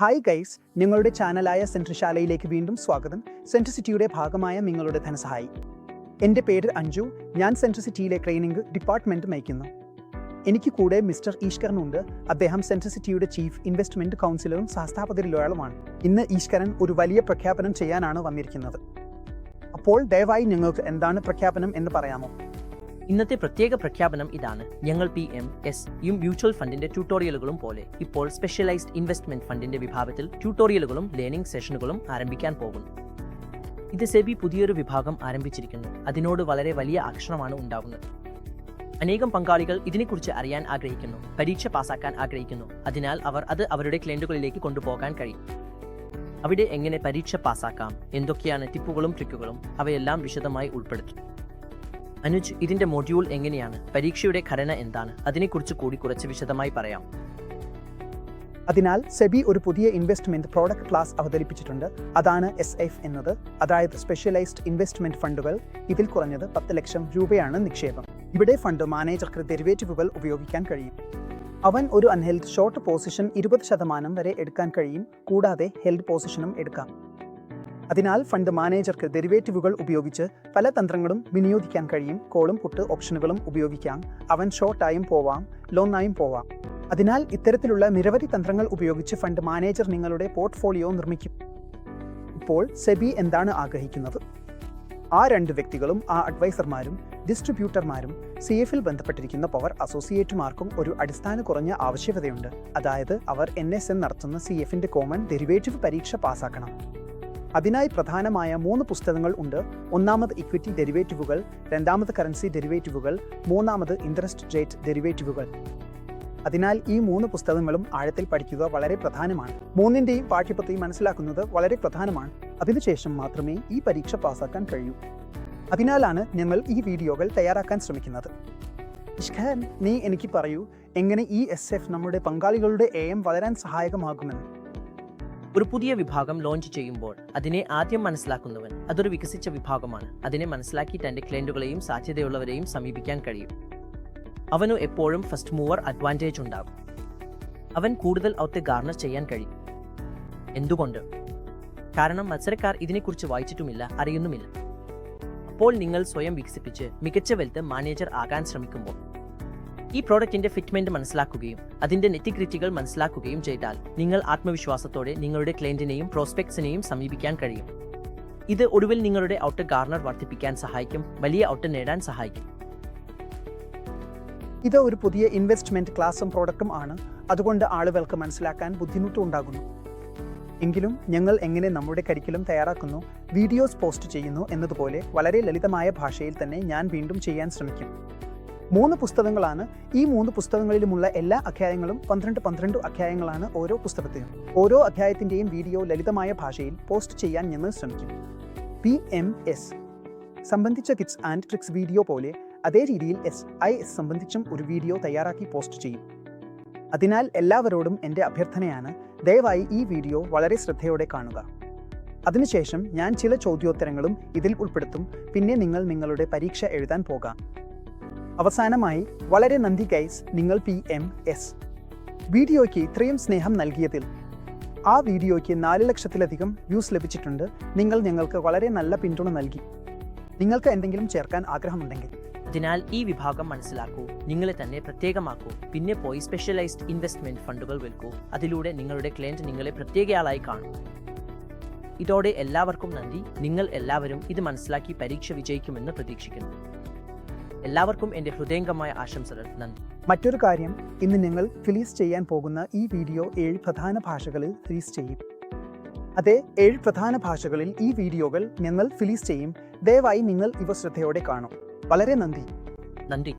Hi guys നിങ്ങളുടെ ചാനലായ സെൻട്രശാലയിലേക്ക് വീണ്ടും സ്വാഗതം. സെൻട്രൽ സിറ്റിയുടെ ഭാഗമായ നിങ്ങളുടെ ധനസഹായി. എന്റെ പേര് അഞ്ജു ഞാൻ സെൻട്രൽ സിറ്റിയിലെ ട്രെയിനിങ് ഡിപ്പാർട്ട്മെന്റ് നയിക്കുന്നു എനിക്ക് കൂടെ മിസ്റ്റർ ഈശ്കരൻ ഉണ്ട് അദ്ദേഹം സെൻട്രൽ സിറ്റിയുടെ ചീഫ് ഇൻവെസ്റ്റ്മെന്റ് കൗൺസിലറും സഹസ്ഥാപകരിലൊരാളുമാണ് ഇന്ന് ഈശ്കരൻ ഒരു വലിയ പ്രഖ്യാപനം ചെയ്യാനാണ് വന്നിരിക്കുന്നത്. അപ്പോൾ ദയവായി നിങ്ങൾക്ക് എന്താണ് പ്രഖ്യാപനം എന്ന് പറയാമോ? ഇന്നത്തെ പ്രത്യേക പ്രഖ്യാപനം ഇതാണ്. ഞങ്ങൾ പി എം എസ് യും മ്യൂച്വൽ ഫണ്ടിന്റെ ട്യൂട്ടോറിയലുകളും പോലെ ഇപ്പോൾ സ്പെഷ്യലൈസ്ഡ് ഇൻവെസ്റ്റ്മെന്റ് ഫണ്ടിന്റെ വിഭാഗത്തിൽ ട്യൂട്ടോറിയലുകളും ലേണിംഗ് സെഷനുകളും ആരംഭിക്കാൻ പോകുന്നു. ഇത് സെബി പുതിയൊരു വിഭാഗം ആരംഭിച്ചിരിക്കുന്നു. അതിനോട് വളരെ വലിയ ആകർഷണമാണ് ഉണ്ടാകുന്നത് അനേകം പങ്കാളികൾ ഇതിനെക്കുറിച്ച് അറിയാൻ ആഗ്രഹിക്കുന്നു. പരീക്ഷ പാസാക്കാൻ ആഗ്രഹിക്കുന്നു. അതിനാൽ അവർ അത് അവരുടെ ക്ലയന്റുകളിലേക്ക് കൊണ്ടുപോകാൻ കഴിയും. അവിടെ എങ്ങനെ പരീക്ഷ പാസാക്കാം എന്തൊക്കെയാണ് ടിപ്പുകളും ട്രിക്കുകളും? അവയെല്ലാം വിശദമായി ഉൾപ്പെടുത്തും. അനുജ് ഇതിന്റെ മൊഡ്യൂൾ എങ്ങനെയാണ്? പരീക്ഷയുടെ ഘടന എന്താണ്? അതിനെക്കുറിച്ച് കൂടി കുറച്ച് വിശദമായി പറയാം. അതിനാൽ സെബി ഒരു പുതിയ ഇൻവെസ്റ്റ്മെന്റ് പ്രോഡക്റ്റ് ക്ലാസ് അവതരിപ്പിച്ചിട്ടുണ്ട്. അതാണ് എസ് എഫ് എന്നത്. അതായത് സ്പെഷ്യലൈസ്ഡ് ഇൻവെസ്റ്റ്മെന്റ് ഫണ്ടുകൾ ഇതിൽ കുറഞ്ഞത് പത്ത് ലക്ഷം രൂപയാണ് നിക്ഷേപം. ഇവിടെ ഫണ്ട് മാനേജർക്ക് ഡെറിവേറ്റീവുകൾ ഉപയോഗിക്കാൻ കഴിയും. അവൻ ഒരു അൺഹെൽത്ത് ഷോർട്ട് പൊസിഷൻ ഇരുപത് ശതമാനം വരെ എടുക്കാൻ കഴിയും. കൂടാതെ ഹെൽത്ത് പൊസിഷനും എടുക്കാം. അതിനാൽ ഫണ്ട് മാനേജർക്ക് ഡെറിവേറ്റീവുകൾ ഉപയോഗിച്ച് പല തന്ത്രങ്ങളും വിനിയോഗിക്കാൻ കഴിയും. കോളും പുട്ട് ഓപ്ഷനുകളും ഉപയോഗിക്കാം. അവൻ ഷോർട്ടായും പോവാം ലോങ്ങായും പോവാം. അതിനാൽ ഇത്തരത്തിലുള്ള നിരവധി തന്ത്രങ്ങൾ ഉപയോഗിച്ച് ഫണ്ട് മാനേജർ നിങ്ങളുടെ പോർട്ട്ഫോളിയോ നിർമ്മിക്കും. ഇപ്പോൾ സെബി എന്താണ് ആഗ്രഹിക്കുന്നത്? ആ രണ്ട് വ്യക്തികളും ആ അഡ്വൈസർമാരും ഡിസ്ട്രിബ്യൂട്ടർമാരും സി എഫിൽ ബന്ധപ്പെട്ടിരിക്കുന്ന പവർ അസോസിയേറ്റുമാർക്കും ഒരു അടിസ്ഥാന കുറഞ്ഞ ആവശ്യകതയുണ്ട്. അതായത് അവർ എൻ എസ് എൻ നടത്തുന്ന സി എഫിന്റെ കോമൺ ഡെറിവേറ്റീവ് പരീക്ഷ പാസ്സാക്കണം അതിനായി പ്രധാനമായ മൂന്ന് പുസ്തകങ്ങൾ ഉണ്ട്. ഒന്നാമത് ഇക്വിറ്റി ഡെറിവേറ്റീവുകൾ രണ്ടാമത് കറൻസി ഡെറിവേറ്റീവുകൾ മൂന്നാമത് ഇൻട്രസ്റ്റ് റേറ്റ് ഡെറിവേറ്റീവുകൾ അതിനാൽ ഈ മൂന്ന് പുസ്തകങ്ങളും ആഴത്തിൽ പഠിക്കുക വളരെ പ്രധാനമാണ്. മൂന്നിന്റെയും പാഠ്യപദ്ധതി മനസ്സിലാക്കുന്നത് വളരെ പ്രധാനമാണ്. അതിനുശേഷം മാത്രമേ ഈ പരീക്ഷ പാസ്സാക്കാൻ കഴിയൂ. അതിനാലാണ് ഞങ്ങൾ ഈ വീഡിയോകൾ തയ്യാറാക്കാൻ ശ്രമിക്കുന്നത്. നീ എനിക്ക് പറയൂ എങ്ങനെ ഈ എസ് എഫ് നമ്മുടെ പങ്കാളികളുടെ എ എം വളരാൻ സഹായകമാകുമെന്ന്? ഒരു പുതിയ വിഭാഗം ലോഞ്ച് ചെയ്യുമ്പോൾ അതിനെ ആദ്യം മനസ്സിലാക്കുന്നവൻ അതൊരു വികസിച്ച വിഭാഗമാണ്. അതിനെ മനസ്സിലാക്കി തന്റെ ക്ലയന്റുകളെയും സാധ്യതയുള്ളവരെയും സമീപിക്കാൻ കഴിയും. അവനു എപ്പോഴും ഫസ്റ്റ് മൂവർ അഡ്വാന്റേജ് ഉണ്ടാകും. അവൻ കൂടുതൽ ഔത്ത് ഗാർണർ ചെയ്യാൻ കഴിയും. എന്തുകൊണ്ട്? കാരണം മത്സരക്കാർ ഇതിനെക്കുറിച്ച് വായിച്ചിട്ടുമില്ല അറിയുന്നുമില്ല. അപ്പോൾ നിങ്ങൾ സ്വയം വികസിപ്പിച്ച് മികച്ച വെൽത്ത് മാനേജർ ആകാൻ ശ്രമിക്കുമ്പോൾ ഈ പ്രോഡക്റ്റിന്റെ ഫിറ്റ്മെന്റ് മനസ്സിലാക്കുകയും അതിന്റെ നെറ്റിക്രിറ്റികൾ മനസ്സിലാക്കുകയും ചെയ്താൽ നിങ്ങൾ ആത്മവിശ്വാസത്തോടെ നിങ്ങളുടെ ക്ലയന്റിനെയും പ്രോസ്പെക്ട്സിനെയും സമീപിക്കാൻ കഴിയും. ഇത് ഒടുവിൽ നിങ്ങളുടെ ഔട്ട് ഗാർണർ വർദ്ധിപ്പിക്കാൻ സഹായിക്കും വലിയ ഔട്ട് നേടാൻ സഹായിക്കും. ഇത് ഒരു പുതിയ ഇൻവെസ്റ്റ്മെന്റ് ക്ലാസും പ്രോഡക്റ്റും ആണ്. അതുകൊണ്ട് ആളുകൾക്ക് മനസ്സിലാക്കാൻ ബുദ്ധിമുട്ടുണ്ടാകുന്നു എങ്കിലും ഞങ്ങൾ എങ്ങനെ നമ്മുടെ കരിക്കുലം തയ്യാറാക്കുന്നു വീഡിയോസ് പോസ്റ്റ് ചെയ്യുന്നു എന്നതുപോലെ വളരെ ലളിതമായ ഭാഷയിൽ തന്നെ ഞാൻ വീണ്ടും ചെയ്യാൻ ശ്രമിക്കും. മൂന്ന് പുസ്തകങ്ങളാണ് ഈ മൂന്ന് പുസ്തകങ്ങളിലുമുള്ള എല്ലാ അധ്യായങ്ങളും പന്ത്രണ്ട് പന്ത്രണ്ട് അധ്യായങ്ങളാണ് ഓരോ പുസ്തകത്തിനും ഓരോ അധ്യായത്തിന്റെയും വീഡിയോ ലളിതമായ ഭാഷയിൽ പോസ്റ്റ് ചെയ്യാൻ ഞങ്ങൾ ശ്രമിക്കും. P M S. സംബന്ധിച്ച കിറ്റ്സ് ആൻഡ് ട്രിക്സ് വീഡിയോ പോലെ അതേ രീതിയിൽ എസ് ഐ എസ് സംബന്ധിച്ചും ഒരു വീഡിയോ തയ്യാറാക്കി പോസ്റ്റ് ചെയ്യും. അതിനാൽ എല്ലാവരോടും എന്റെ അഭ്യർത്ഥനയാണ് ദയവായി ഈ വീഡിയോ വളരെ ശ്രദ്ധയോടെ കാണുക. അതിനുശേഷം ഞാൻ ചില ചോദ്യോത്തരങ്ങളും ഇതിൽ ഉൾപ്പെടുത്തും പിന്നെ നിങ്ങൾ നിങ്ങളുടെ പരീക്ഷ എഴുതാൻ പോകാം. അവസാനമായി വളരെ നന്ദി ഗൈസ് നിങ്ങൾ പി എം എസ് വീഡിയോയ്ക്ക് ഇത്രയും സ്നേഹം നൽകിയതിൽ ആ വീഡിയോയ്ക്ക് നാല് ലക്ഷത്തിലധികം വ്യൂസ് ലഭിച്ചിട്ടുണ്ട്. നിങ്ങൾ ഞങ്ങൾക്ക് വളരെ നല്ല പിന്തുണ നൽകി. നിങ്ങൾക്ക് എന്തെങ്കിലും ചേർക്കാൻ ആഗ്രഹമുണ്ടെങ്കിൽ. അതിനാൽ ഈ വിഭാഗം മനസ്സിലാക്കൂ. നിങ്ങളെ തന്നെ പ്രത്യേകമാക്കൂ. പിന്നെ പോയി സ്പെഷ്യലൈസ്ഡ് ഇൻവെസ്റ്റ്മെന്റ് ഫണ്ടുകൾ വിൽക്കൂ. അതിലൂടെ നിങ്ങളുടെ ക്ലയന്റ് നിങ്ങളെ പ്രത്യേകയാളായി കാണും. ഇതോടെ എല്ലാവർക്കും നന്ദി. നിങ്ങൾ എല്ലാവരും ഇത് മനസ്സിലാക്കി പരീക്ഷ വിജയിക്കുമെന്ന് പ്രതീക്ഷിക്കുന്നു. എല്ലാവർക്കും എന്റെ ഹൃദയംഗമായ ആശംസകൾ. നന്ദി. മറ്റൊരു കാര്യം ഇന്ന് ഞങ്ങൾ റിലീസ് ചെയ്യാൻ പോകുന്ന ഈ വീഡിയോ ഏഴ് പ്രധാന ഭാഷകളിൽ റിലീസ് ചെയ്യും. അതെ ഏഴ് പ്രധാന ഭാഷകളിൽ ഈ വീഡിയോകൾ ഞങ്ങൾ റിലീസ് ചെയ്യും. ദയവായി നിങ്ങൾ ഇവ ശ്രദ്ധയോടെ കാണും. വളരെ നന്ദി. നന്ദി.